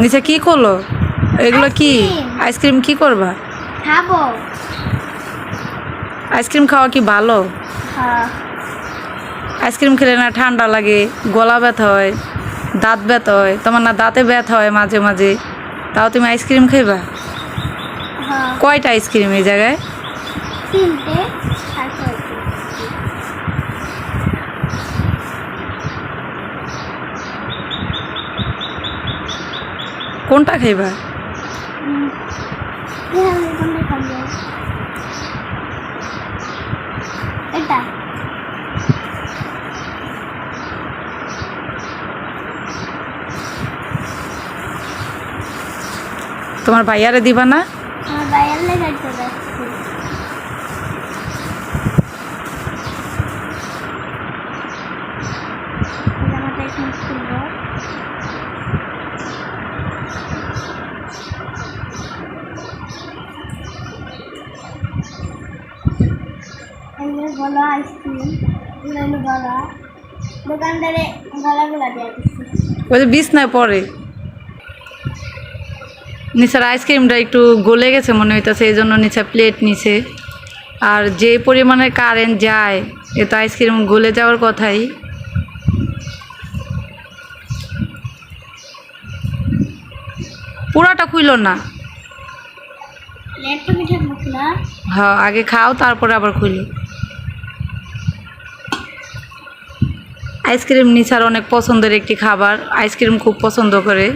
নিচে কি করল? এগুলো কি? আইসক্রিম। কি করবা? খাব। আইসক্রিম খাওয়া কি ভালো? হ্যাঁ। আইসক্রিম খেলে না ঠান্ডা লাগে গলা ব্যথা হয় দাঁত ব্যথা হয় তোমার না দাঁতে ব্যথা হয় মাঝে মাঝে। তাও তুমি আইসক্রিম খাইবা? হ্যাঁ। কয়টা আইসক্রিম এই জায়গায় তিনটে তারপর কোনটা খাইবা? তোমার ভাইয়ারে দিবা না? আমার যে গলা আইসক্রিম এগুলো হলো গলা। দোকানদারে গলাগুলা দেওয়া ওই যে বিছনায় পড়ে নিচার আইসক্রিমটা একটু গলে গেছে মনে হইতেছে এই জন্য নিচে প্লেট নিছে। আর যে পরিমাণে কারেন্ট যায় এ তো আইসক্রিম গলে যাওয়ার কথাই। পুরাটা খুইল না। হ্যাঁ আগে খাও তারপরে আবার খুলি আইসক্রিম নিসার অনেক পছন্দের একটি খাবার। আইসক্রিম খুব পছন্দ করে।